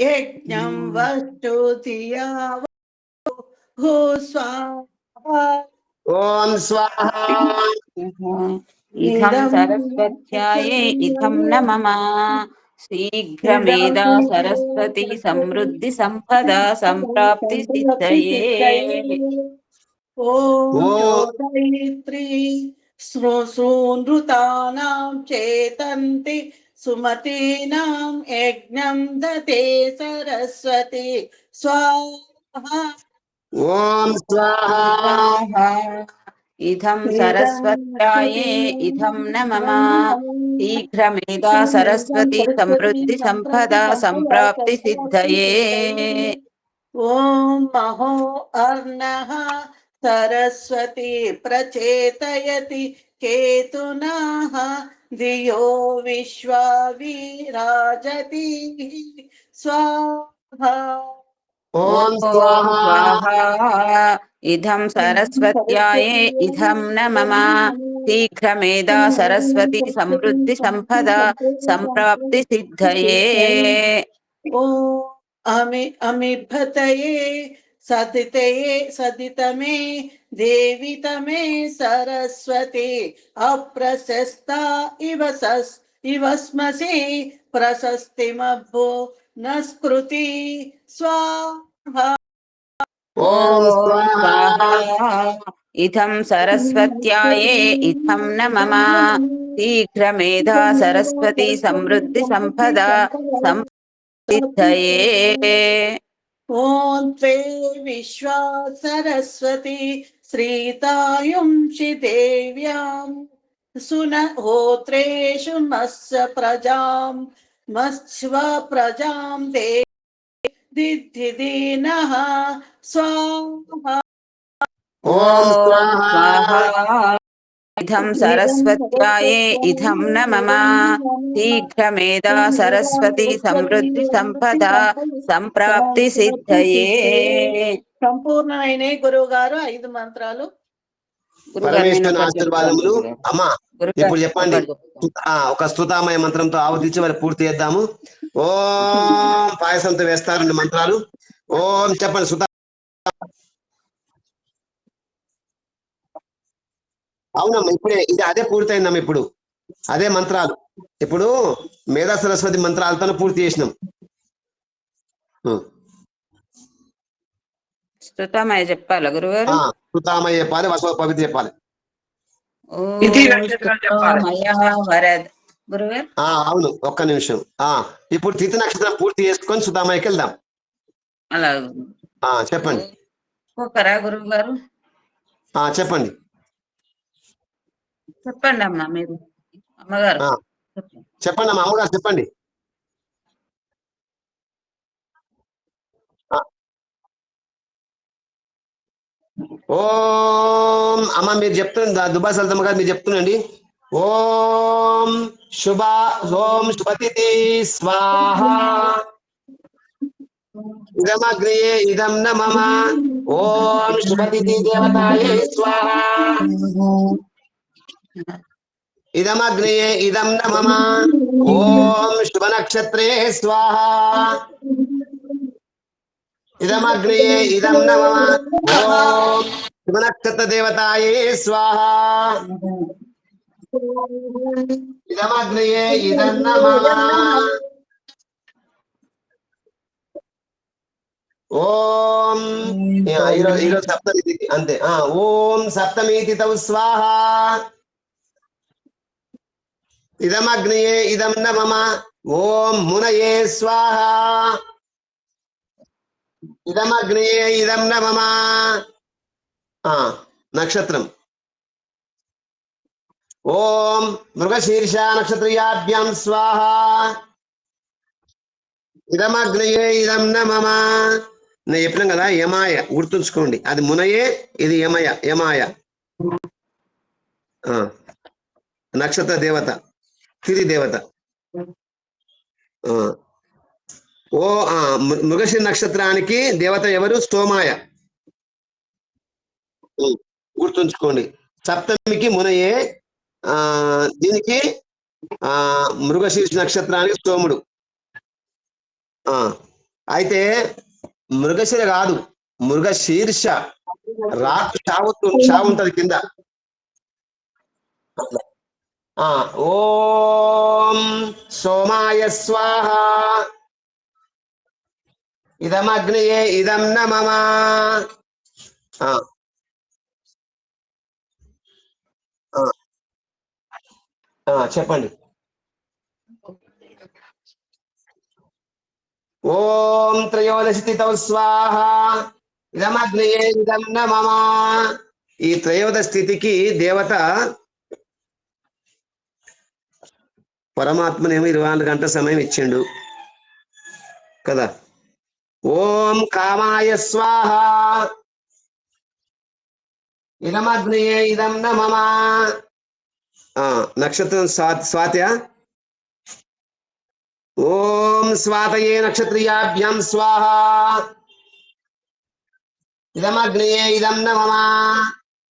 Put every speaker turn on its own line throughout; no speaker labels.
యజ్ఞం వస్తు ధియా హో స్వాహా.
ఓం స్వాహ.
ఇదం సరస్వత్యాయే ఇదం న మమ శీఘ్రమేదా సరస్వతి సమృద్ధి సంపద సంప్రాప్తి సిద్ధయే.
ఓం
ఓం.
జ్యోతయిత్రి సృనృతానాం చేతంతి సుమతీనాం యజ్ఞం దతే సరస్వతి స్వాహా
ఓం స్వాహ
ఇదం సరస్వత్యాయే ఇదం న మమ శీఘ్రమేదా సరస్వతి సమృద్ధి సంపద సంప్రాప్తి సిద్ధయే
ఓం మహో అర్ణః సరస్వతి ప్రచేతయతి కేతునః ధియో విశ్వా విరాజతి స్వాహా
ఓం స్వాహ
ఇదం సరస్వత్యాయే ఇదం న మమ శీఘ్రమేదా సరస్వతి సమృద్ధి సంపద సంప్రాప్తి సిద్ధయే
ఓం అమి అమిభతయే సదితయే సదితమే దేవితమే సరస్వతి అప్రశస్త ఇవ సస్ ఇవ స్మసి ప్రశస్తిమభో నస్కృతి. స్వాహా.
ఇదం సరస్వత్యాయే ఇదం న మమ శీఘ్రమేధా సరస్వతి సమృద్ధి సంపద. సంసిద్ధయే
ఓం త్వే విశ్వా సరస్వతి. శ్రీతాయుంషి దేవ్యాం సున హోత్రేషు మత్స్య ప్రజాం మత్స్వ ప్రజాం దే దిద్ధిదీనః స్వాహా.
ఇదం సరస్వత్యాయే ఇదం న మమ శీఘ్రమేధా సరస్వతి సమృద్ధి సంపద సంప్రాప్తి సిద్ధయే
సంపూర్ణమైన గురువు గారు ఐదు మంత్రాలు.
పరమేశ్వరుని ఆశీర్వాదములు. అమ్మా ఇప్పుడు చెప్పండి. ఆ, ఒక స్తుతామయ మంత్రంతో ఆవతించి మరి పూర్తి చేద్దాము. ఓం పాయసంతో వేస్తారు రెండు మంత్రాలు. ఓం చెప్పండి సుతా అవునమ్మా ఇప్పుడే ఇది అదే పూర్తయిందమ్మా ఇప్పుడు. అదే మంత్రాలు. ఇప్పుడు మేధా సరస్వతి మంత్రాలతో పూర్తి చేసినాం.
శ్రుతమయ చెప్పాలా గురుగారు?
ఆ, సుతామయ చెప్పాలి వసవ పవిత్ర చెప్పాలి.
ఓం
ఇది నక్షత్రం చెప్పాలి.
శ్రుతమయ వరద్ గురుగారు?
ఆ అవును ఒక్క నిమిషం. ఆ ఇప్పుడు తిథి నక్షత్రం పూర్తి చేసుకొని సుతామయ్యకి వెళ్దాం.
అలా.
ఆ చెప్పండి.
గురువు గారు
ఆ చెప్పండి.
చెప్పండి అమ్మా మీరు. అమ్మగారు. చెప్పండి.
అమ్మా అమ్మగారు చెప్పండి. ఓం అమ్మ మీరు చెప్తుంది దుబా సల్తమ్మ గారు మీరు చెప్తుండండి. ఓం శుభ ఓం శుభతిథి స్వాహ. ఇదమగ్రియే ఇదం న మమ ఓం శుభతిథి దేవతాయే స్వాహ. ఇదమగ్రియే ఇదం న మమ ఓం శుభ నక్షత్రే స్వాహ ఇదమగ్రియే ఇదం న మమ ఓం శుభ నక్షత్ర దేవతాయే స్వాహ ఇదమగ్రియే ఇదం న మమ ఓం ఈరోజు సప్తమి అంతే ఓం సప్తమి తిథౌ స్వాహ ఇదమగ్నియే ఇదం న మమ. ఓం మునయే స్వాహ. ఇదమగ్నియే ఇదం న మమ నక్షత్రం. ఓం మృగశీర్ష నక్షత్రయాభ్యాం స్వాహ. ఇదమగ్నియే ఇదం న మమ. నేను చెప్పినాం కదా యమాయ గుర్తుంచుకోండి. అది మునయే ఇది యమయ యమాయ. నక్షత్ర దేవత. తిరి దేవత ఓ ఆ, మృగశిర నక్షత్రానికి దేవత ఎవరు? స్తోమాయ. గుర్తుంచుకోండి. సప్తమికి మునయే ఆ దీనికి ఆ మృగశీర్ష నక్షత్రానికి స్తోముడు. ఆ అయితే మృగశిర కాదు మృగశీర్ష రాకు చావు చావు ఉంటది కింద. ఓం సోమాయ స్వాహ. ఇదమగ్నియే ఇదం న మమ చెప్పండి. ఓం త్రయోదశి తిథౌ స్వాహ. ఇదమగ్నియే ఇదం న మమ ఈ త్రయోదశ స్థితికి దేవత పరమాత్మనేమో ఇరవై నాలుగు గంటల సమయం ఇచ్చిండు. కదా? ఓం కామాయ స్వాహ. ఇదమగ్నియే ఇదం న నక్షత్రం స్వాత స్వాత్య? ఓం స్వాతయే నక్షత్రియాభ్యాం స్వాహ. ఇదమగ్నియే ఇదం న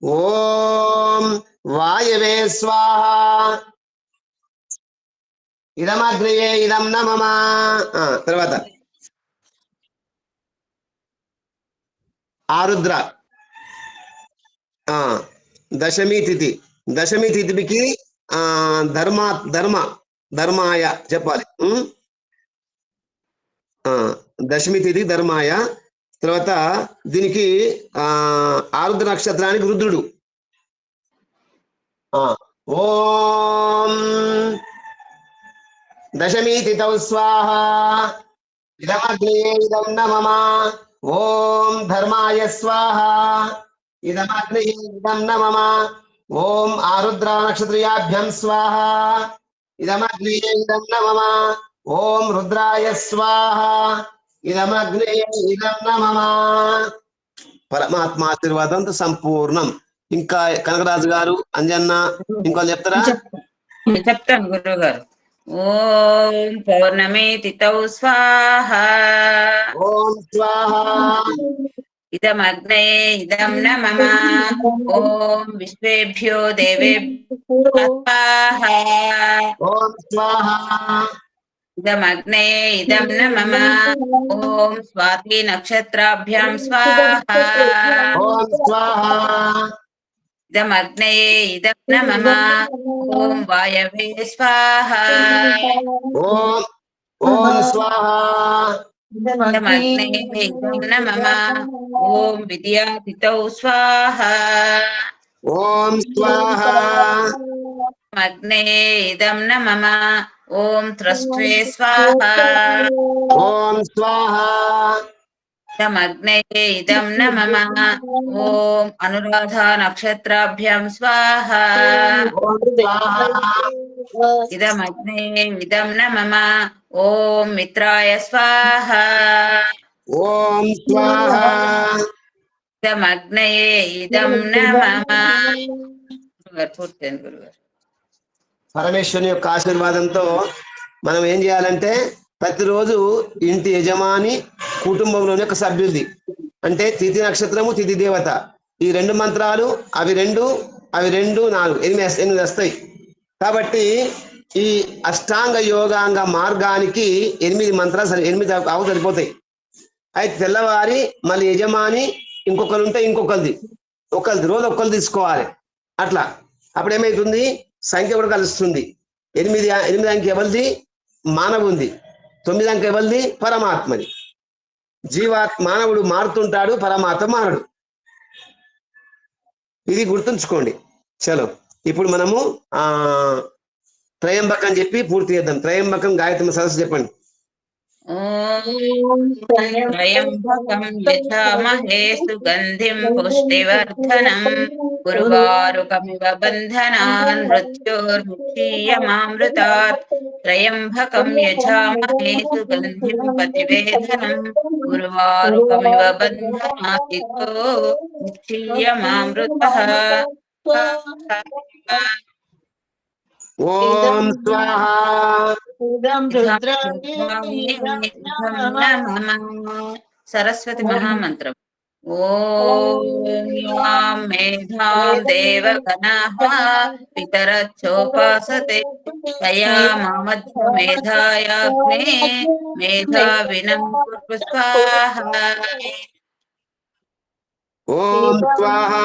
ఓం వాయవే స్వాహ. ఇదమగ్నియే ఇదం న తర్వాత. ఆరుద్ర. ఆ దశమి తిథి. దశమి తిథికి ఆ ధర్మ ధర్మ ధర్మాయ చెప్పాలి. ఆ దశమి తిథి ధర్మాయ. తర్వాత దీనికి ఆ ఆరుద్ర నక్షత్రానికి రుద్రుడు. ఓం దశమీతితౌ స్వాహ ఇదమగ్నియే ఇదం న ఓం ధర్మాయ స్వాహ ఇదమగ్నియే ఇదం న ఓం ఆరుద్ర నక్షత్రియాభ్యం స్వాహ ఇదమగ్నియే ఇదం న ఓం రుద్రాయ స్వాహ ఇదమగ్నియే ఇదం న పరమాత్మ ఆశీర్వాదంతో సంపూర్ణం ఇంకా కనకరాజు గారు అంజన్న ఇంకోళ్ళు చెప్తారా?
చెప్తాను గురువు గారు ఓం పౌర్ణమి తిథౌ స్వాహ
ఓం స్వాహ
ఇదమగ్నే ఇదం న మమ ఓం విశ్వేభ్యో దేవేభ్యో స్వాహ
ఓం స్వాహ
ఇదమగ్నే ఇదం న మమ ఓం స్వాతి నక్షత్రాభ్యాం స్వాహ
ఓం స్వాహ
ఇదమగ్నే ఇదం న మమ ఓం వాయవే స్వాహ.
ఓం ఓం స్వాహ.
ఇదమగ్నే ఇదం న మమ ఓం విద్యాతిథౌ స్వాహ.
ఓం స్వాహ.
అగ్నే ఇదం న మమ ఓం త్రష్ట్వే స్వాహ.
ఓం స్వాహ.
ఇదం ఓం అనురాధ నక్షత్రాభ్యాం స్వాహ ఇదమగ్నే ఇదం న మమ ఓం మిత్రాయ స్వాహ
ఓం స్వాహ
ఇదమగ్నే ఇదం న మమ గురుగారు పూర్తయింది గురుగారు
పరమేశ్వరుని యొక్క ఆశీర్వాదంతో మనం ఏం చేయాలంటే ప్రతిరోజు ఇంటి యజమాని కుటుంబంలోని ఒక సభ్యులది అంటే తిథి నక్షత్రము తిథి దేవత. ఈ రెండు మంత్రాలు అవి రెండు అవి రెండు నాలుగు ఎనిమిది ఎనిమిది వస్తాయి. కాబట్టి ఈ అష్టాంగ యోగాంగ మార్గానికి ఎనిమిది మంత్రాలు సరి ఎనిమిది అవు సరిపోతాయి. అయితే తెల్లవారి మళ్ళీ యజమాని ఇంకొకరు ఉంటే ఇంకొకరిది. ఒకరిది రోజు ఒక్కరు తీసుకోవాలి. అట్లా. అప్పుడు ఏమైతుంది? సంఖ్య కూడా కలుస్తుంది. ఎనిమిది ఎనిమిది అంకె ఎవరిది? మానవుంది. తొమ్మిది అంక ఎవరిది పరమాత్మది జీవాత్ మానవుడు మారుతుంటాడు పరమాత్మ మారడు. ఇది గుర్తుంచుకోండి. చలో. ఇప్పుడు మనము ఆ త్రయంబకం చెప్పి పూర్తి చేద్దాం. త్రయంబకం గాయత్రి సరస్సు చెప్పండి.
త్రయంబకం సుగంధిం పుష్టివర్ధనం. గురువారుకమివ బంధనాన్ మృత్యోర్ముక్షీయమామృతాత్ త్రయంబకం యజామహే సుగంధిం పతివేదనం గురువారుకమివ బంధనాసితో ముక్షీయమామృతః
ఓం స్వాహ
ఇదం రుద్రాణి
సరస్వతి మహామంత్రం मेधा यां मेधां देवगणाः पितरच्छोपासते तया मामध्यमेधायाग्ने मेधाविनं स्वाहा ॐ स्वाहा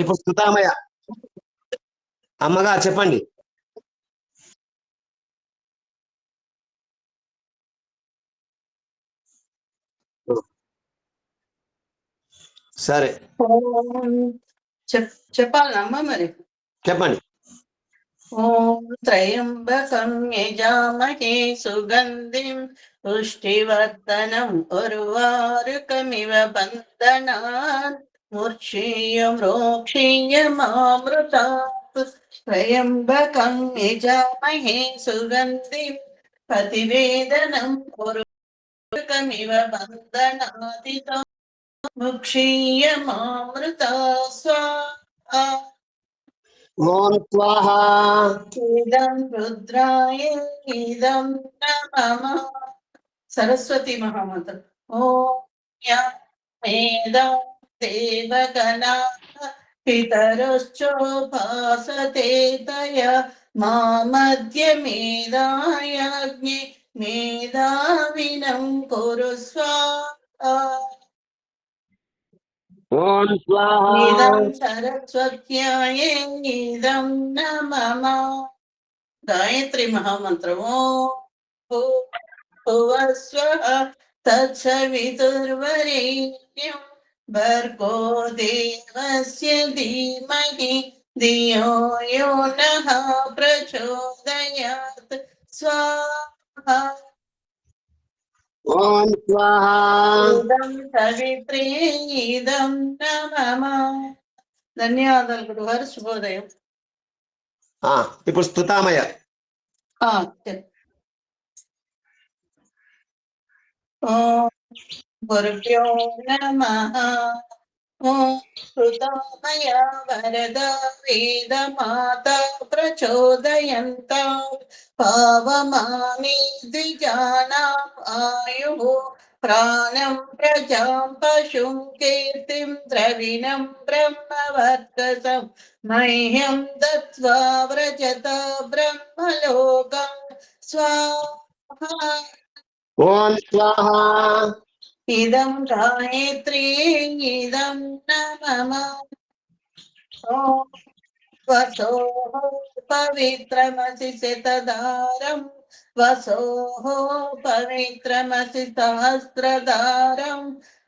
ఇప్పుడు స్థుతామయ అమ్మగా చెప్పండి. సరే.
చెప్ చెప్పాలమ్మా మరి?
చెప్పండి.
ఓం త్రయంబకం యజామహే సుగంధిం పుష్టివర్ధనం ఉర్వారుకమివ బంధనాన్. మూర్ఛీయం రోక్షీయమామృతాత్ త్రయంబకం యజామహే సుగంధిం ప్రతివేదనం ఉర్వారుకమివ బంధనాదితో ముక్షీయమామృతా స్వాహా
ఓం స్వాహ
ఇదం రుద్రాయ ఇదం నమః సరస్వతి మహామంత్రం ఓం యా వేదం దేవగణా పితరశ్చోపాసతే తయ మా మధ్య మేధాయాగ్ని మేధావినం కురు స్వాహా
ఓం స్వాహ
ఇదం సరస్వత్యాయ ఇదం నమః గాయత్రి మహామంత్రము భువస్వ తత్సవితుర్వరేణ్యం భర్గో దేవస్య ధీమహి ధియో యో నః ప్రచోదయాత్ స్వాహా
ఓం స్వాహ
ఇదం సవిత్రే ఇదం నమః ధన్యవాదాలు గురువారు శుభోదయం
ఆ, ఇప్పుడు స్థుతామయ
ఆ, చెప్. ఓం गुरुभ्यो नमः ॐ श्रुतोमय वरद वेदमाता प्रचोदयन्तां पावमामि द्विजानाम् आयुः प्राणं प्रजां पशुं कीर्तिं द्रविणं ब्रह्मवर्चसं मह्यं दत्त्वा व्रजत ब्रह्मलोकं स्वाहा
स्वाहा।
इदं गायत्री इदं नमः। ॐ वसोः पवित्रमसि शतदारं वसोः पवित्रमसि सहस्रदारं।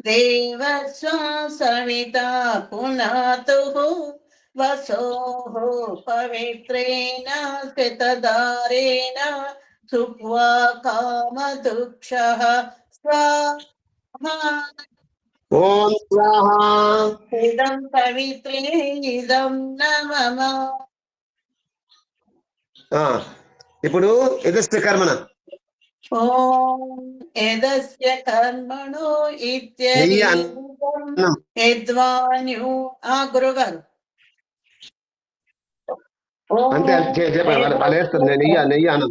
देवश्वासविता पुनातुः, वसोः पवित्रेण शतदारेण सुप्वा कामदुक्षः स्वाहा
ఓం స్వాహా.
ఇదం పవిత్రే ఇదం
నమమ ఇప్పుడు ఎదస్య కర్మణ.
ఓం
ఎదస్య
కర్మణో
ఇత్యది
యద్వాన్యు
ఆగృగన్ అంటే చెప్పండి నెయ్యి నెయ్యి అన్నం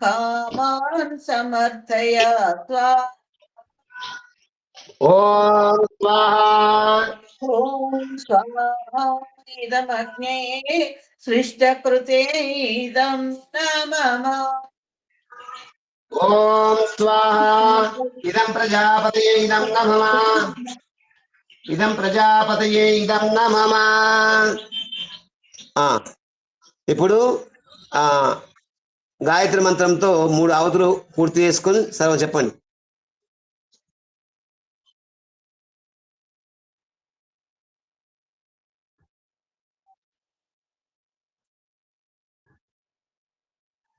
కామాన్ సమర్థయ
ఓం స్వాహ
ఓం స్వాహా ఇదమగ్నే సృష్టకృతే ఇదం నమః
ఓం స్వాహ ఇదం ప్రజాపతయే ఇదం నమః ఇదం ప్రజాపతయే ఇదం నమః ఇప్పుడు ఆ గాయత్రి మంత్రంతో మూడు అవతులు పూర్తి చేసుకొని సర్వ చెప్పండి.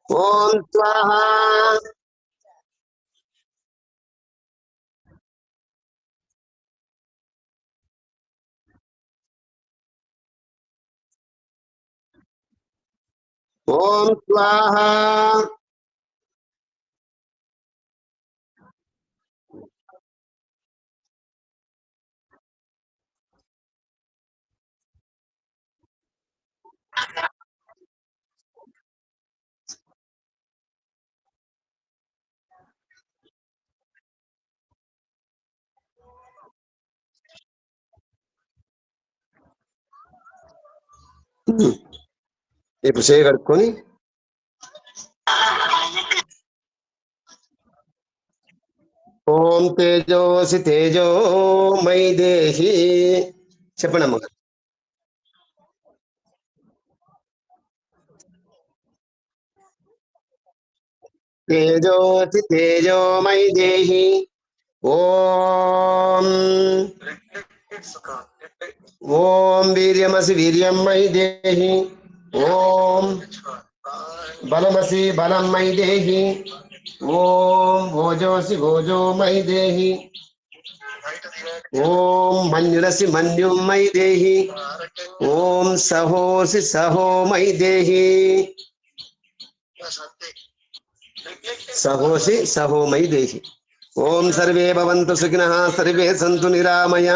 ఓం స్వాహ ఓం స్వాహ ఇప్పుడు చేయి కడుక్కొని ఓం తేజోసి తేజో మై దేహి. చెప్పండి అమ్మ తేజోసి తేజో మై దేహి. ఓం. ఓం వీర్యమసి వీర్యం మై దేహి. ఓం బలమసి బలం మై దేహి ఓం భోజోసి భోజో మై దేహి ఓం మన్యురసి మన్యుం మై దేహి ఓం సహోసి సహో మై దేహి సహోసి సహో మై దేహి ఓం సర్వే భవంతు సుఖినః సర్వే సంతు నిరామయ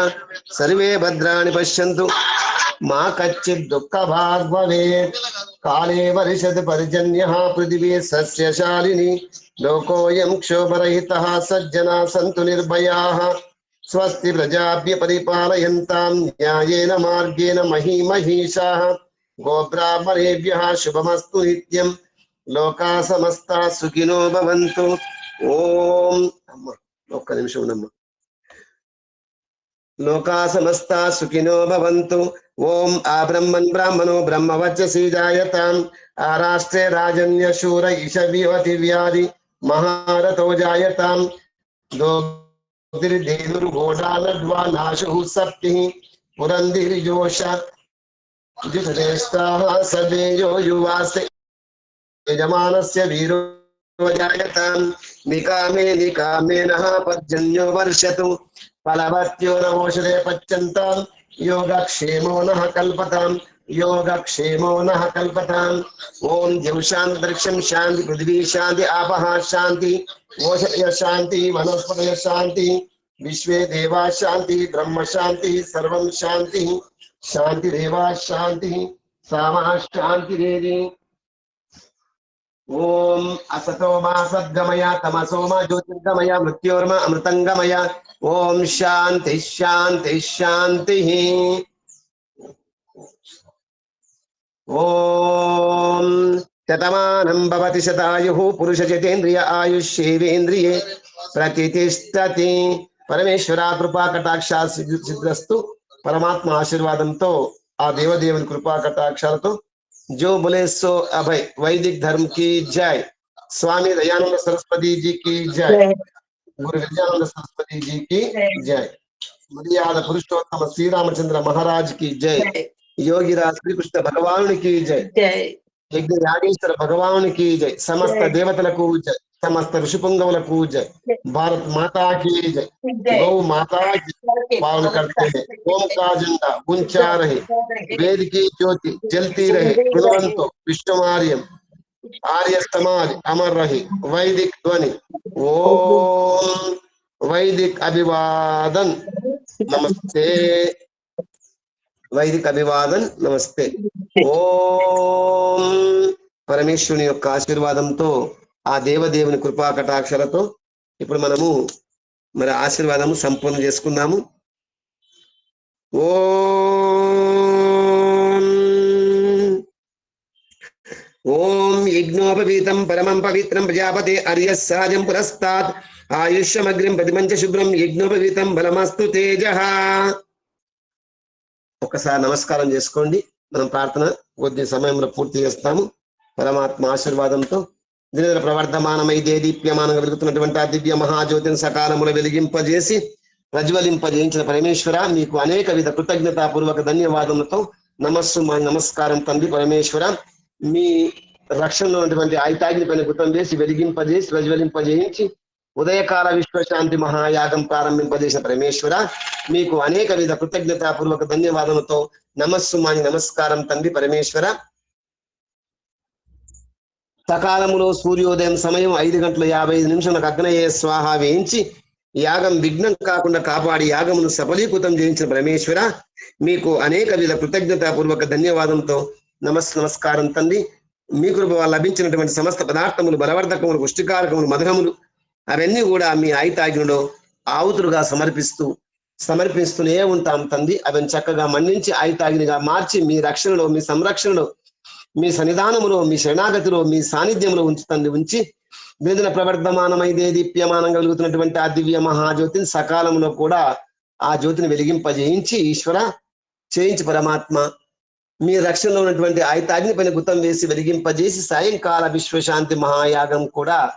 సర్వే భద్రాణి పశ్యంతు మా కచ్చిత్ దుఃఖ భాగ్ భవేత్ కాళే వర్షత్ పర్జన్యః పృథివీ సస్యశాలిని లోకోయం క్షోభరహితః సజ్జనా సంతు నిర్భయాः స్వస్తి ప్రజాభ్య పరిపాలయంతాం న్యాయేన మార్గేణ మహీమహీషాः గోబ్రాహ్మణేభ్యः శుభమస్తు నిత్యం లోకా సమస్త సుఖినో భవంతు ఓం అమ్మ ఒక్క నిమిషం ఉండమ్మ లోకా సమస్త సుఖినో భవంతు ఓం ఆ బ్రహ్మన్ బ్రాహ్మణో బ్రహ్మవచ్చసి జాయతాం ఆ రాష్ట్రే రాజన్య శూర ఇషవివతి వ్యాధి మహారథో జాయతాం దోర్దేదుర్ఘోషాలడ్వా నాశు సప్తి పురంధిర్జోష జ్యుతిష్టాः సదేయో యువాస్తే యజమానస్య వీరో జాయతాం నికామే నికామేనః పర్జన్యో వర్షతు ఫలవత్యో నమోషదే పచ్చంతాం యోగక్షేమో నః కల్పతాం యోగక్షేమో నః కల్పతాం ఓం ద్యౌ శాంతి దృక్షం శాంతి పృథివీ శాంతి ఆపః శాంతి ఓషయ శాంతి వనస్పతయ శాంతి విశ్వే దేవా శాంతి బ్రహ్మ శాంతి సర్వం శాంతి శాంతిరేవా శాంతి సామా శాంతిరేది ఓం అసతో మా సద్గమయ తమసో మా జ్యోతిర్గమయ మృత్యోర్మ అమృతంగమయ. ఓం శాంతి శాంతి శాంతి. ఓం శతమానం భవతి శతాయు పురుష చతేంద్రియ ఆయుష్యేవేంద్రియే ప్రతిష్టతి. పరమేశ్వర కృపా కటాక్ష సిద్ధిస్తూ పరమాత్మ ఆశీర్వాదంతో ఆ దేవదేవుని కృపా కటాక్షాలతో जो बोले सो अभय वैदिक धर्म की जय स्वामी दयानंद सरस्वती जी की जय गुरु विद्यानंद सरस्वती जी की जय मर्यादा पुरुषोत्तम श्री रामचंद्र महाराज की जय योगीराज श्री कृष्ण भगवान की जय
జై
యజ్ఞ యాగేశ్వర భగవాన్ की जय समस्त
जय।
దేవతలకు జయ సమస్త ఋషిపుంగవులకు జయ భారత్ మాతా की जय
జై
गौ माता की पावन करते हैं ओम का झंडा ऊंचा रहे वेद की ज्योति जलती रहे गुणवंतो विश्वमार्यम आर्य समाज अमर रहे वैदिक ध्वनि ओम वैदिक अभिवादन नमस्ते వైదిక అభివాదన్ నమస్తే ఓం పరమేశ్వరుని యొక్క ఆశీర్వాదంతో ఆ దేవదేవుని కృపా కటాక్షలతో ఇప్పుడు మనము మరి ఆశీర్వాదము సంపూర్ణ చేసుకుందాము. ఓం ఓం యజ్ఞోపవీతం పరమం పవిత్రం ప్రజాపతి అర్య సహజం పురస్తాత్ ఆయుష్యమగ్రిం ప్రతిమంచ శుభ్రం యజ్ఞోపవీతం బలమస్తు తేజ. ఒకసారి నమస్కారం చేసుకోండి. మనం ప్రార్థన కొద్ది సమయంలో పూర్తి చేస్తాము. పరమాత్మ ఆశీర్వాదంతో దినదిన ప్రవర్ధమానమై దేదీప్యమానంగా వెలుగుతున్నటువంటి ఆ దివ్య మహాజ్యోతిని సకాలములు వెలిగింపజేసి ప్రజ్వలింపజేయించిన పరమేశ్వర మీకు అనేక విధ కృతజ్ఞతాపూర్వక ధన్యవాదములతో నమస్సు మా నమస్కారం తండ్రి పరమేశ్వర. మీ రక్షణలో ఉన్నటువంటి ఐతాగ్ని పైన గుతం వేసి వెలిగింపజేసి ప్రజ్వలింపజేయించి ఉదయకాల విశ్వశాంతి మహాయాగం ప్రారంభింపజేసిన పరమేశ్వర మీకు అనేక విధ కృతజ్ఞతాపూర్వక ధన్యవాదములతో నమస్సు మాని నమస్కారం తండ్రి పరమేశ్వర. సకాలములో సూర్యోదయం సమయం ఐదు గంటల యాభై ఐదు నిమిషాలకు అగ్నయ్యే స్వాహ వేయించి యాగం విఘ్నం కాకుండా కాపాడి యాగమును సఫలీకృతం చేయించిన పరమేశ్వర మీకు అనేక విధ కృతజ్ఞతాపూర్వక ధన్యవాదంతో నమస్ నమస్కారం తండ్రి. మీ కృప లభించినటువంటి సమస్త పదార్థములు బలవర్ధకములు పుష్టికారకములు మధురములు అవన్నీ కూడా మీ ఆయుతాగ్నిలో ఆవుతులుగా సమర్పిస్తూ సమర్పిస్తూనే ఉంటాం తండ్రి. అవన్నీ చక్కగా మన్నించి ఆయుతాగ్నిగా మార్చి మీ రక్షణలో మీ సంరక్షణలో మీ సన్నిధానములో మీ శరణాగతిలో మీ సాన్నిధ్యంలో ఉంచుతండి ఉంచి వేదన ప్రవర్ధమానమై దీప్యమానం కలుగుతున్నటువంటి ఆ దివ్య మహాజ్యోతిని సకాలంలో కూడా ఆ జ్యోతిని వెలిగింపజేయించి ఈశ్వర చేయించి పరమాత్మ. మీ రక్షణలో ఉన్నటువంటి ఐతాగ్ని పైన గుతం వేసి వెలిగింపజేసి సాయంకాల విశ్వశాంతి మహాయాగం కూడా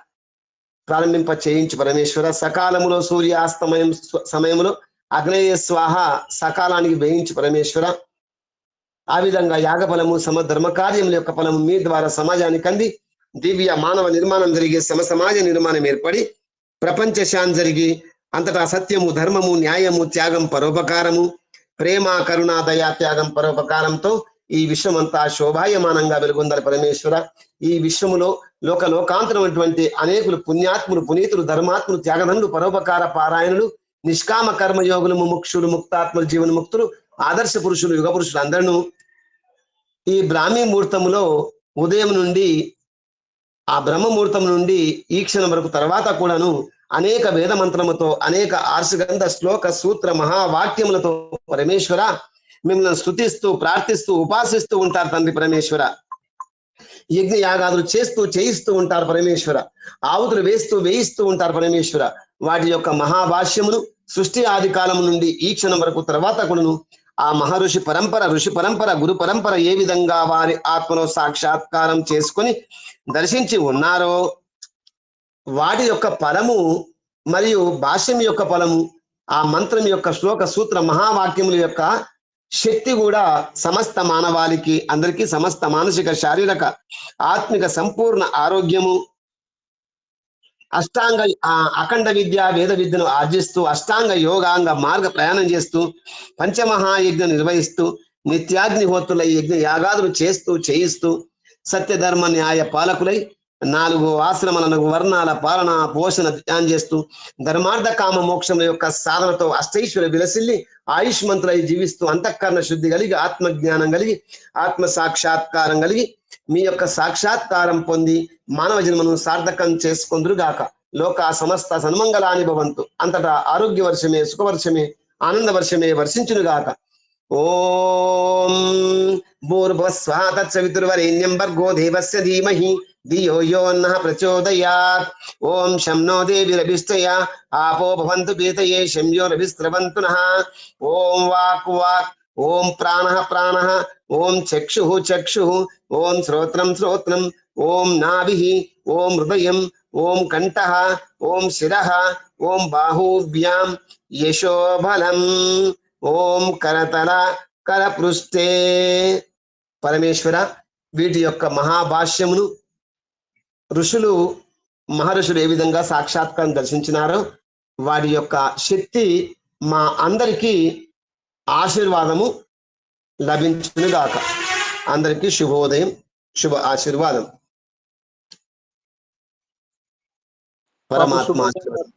ప్రారంభింప చేయించి పరమేశ్వర. సకాలములో సూర్యాస్తమయం సమయంలో అగ్నేయ స్వాహ సకాలానికి వేయించి పరమేశ్వర. ఆ విధంగా యాగ ఫలము సమ ధర్మ కార్యముల యొక్క ఫలము మీ ద్వారా సమాజానికి అంది. దివ్య మానవ నిర్మాణం జరిగి సమ సమాజ నిర్మాణం ఏర్పడి ప్రపంచ శాంతి జరిగి అంతటా సత్యము ధర్మము న్యాయము త్యాగం పరోపకారము ప్రేమ కరుణ దయా త్యాగం పరోపకారంతో ఈ విశ్వమంతా శోభాయమానంగా వెలుగొందాలి పరమేశ్వర. ఈ విశ్వములో లోక లోకాంతరమైనటువంటి అనేకులు పుణ్యాత్ములు పునీతులు ధర్మాత్ములు త్యాగధనులు పరోపకార పారాయణులు నిష్కామ కర్మయోగులు ముముక్షులు ముక్తాత్ములు జీవన ముక్తులు ఆదర్శ పురుషులు యుగ పురుషులు అందరూ ఈ బ్రాహ్మీ ముహూర్తములో ఉదయం నుండి ఆ బ్రహ్మ ముహూర్తం నుండి ఈ క్షణం వరకు తర్వాత కూడాను అనేక వేద మంత్రముతో అనేక ఆర్షగంధ శ్లోక సూత్ర మహావాక్యములతో పరమేశ్వర మిమ్మల్ని స్థుతిస్తూ ప్రార్థిస్తూ ఉపాసిస్తూ ఉంటారు తండ్రి పరమేశ్వర. యజ్ఞ యాగాదులు చేస్తూ చేయిస్తూ ఉంటారు పరమేశ్వర. ఆవుతులు వేస్తూ వేయిస్తూ ఉంటారు పరమేశ్వర. వాటి యొక్క మహాభాష్యములు సృష్టి ఆది కాలం నుండి ఈ క్షణం వరకు తర్వాత కూడాను ఆ మహర్షి పరంపర ఋషి పరంపర గురు పరంపర ఏ విధంగా వారి ఆత్మలో సాక్షాత్కారం చేసుకొని దర్శించి ఉన్నారో వాటి యొక్క ఫలము మరియు భాష్యం యొక్క ఫలము ఆ మంత్రం యొక్క శ్లోక సూత్ర మహావాక్యముల యొక్క శక్తి కూడా సమస్త మానవాళికి అందరికీ సమస్త మానసిక శారీరక ఆత్మిక సంపూర్ణ ఆరోగ్యము అష్టాంగ ఆ అఖండ విద్య వేద విద్యను ఆర్జిస్తూ అష్టాంగ యోగాంగ మార్గ ప్రయాణం చేస్తూ పంచమహాయజ్ఞ నిర్వహిస్తూ నిత్యాగ్నిహోత్రుల యజ్ఞ యాగాదులు చేస్తూ చేయిస్తూ సత్యధర్మ న్యాయ పాలకులై నాలుగు ఆశ్రమాల వర్ణాల పాలన పోషణ ధ్యానం చేస్తూ ధర్మార్థ కామ మోక్షముల యొక్క సాధనతో అష్టైశ్వర్య విలసిల్లి ఆయుష్మంతులై జీవిస్తూ అంతఃకరణ శుద్ధి కలిగి ఆత్మజ్ఞానం కలిగి ఆత్మ సాక్షాత్కారం కలిగి మీ యొక్క సాక్షాత్కారం పొంది మానవ జన్మను సార్థకం చేసుకుందురుగాక. లోక సమస్త సన్మంగళాని భవంతు. అంతటా ఆరోగ్య వర్షమే సుఖవర్షమే ఆనంద వర్షమే వర్షించునుగాక. ఓం భూర్భువస్వః చవితుర్వరేణ్యం భర్గో దేవస్య ధీమహి. ధియో యో నః ప్రచోదయాత్. ఓం శం నో దేవిరభిష్టయ ఆపో భవంతు పీతయే శం యో రభిస్రవంతు నః ఓం వాక్ వాక్ ఓం ప్రాణ ప్రాణ ఓం చక్షు చక్షు ఓం శ్రోత్రం శ్రోత్రం ఓం నాభి ఓం హృదయం ఓం కంఠః ఓం శిర ఓం బాహుభ్యాం యశోబలం ఓం కరతల కరపృష్టే పరమేశ్వర వీటి యొక్క మహాభాష్యమును ఋషులు మహర్షులు ఏ విధంగా సాక్షాత్కారం దర్శించినారో వారి యొక్క శక్తి మా అందరికీ ఆశీర్వాదము లభించునుగాక. అందరికీ శుభోదయం శుభ ఆశీర్వాదం. పరమాత్మ ఆశీర్వాదం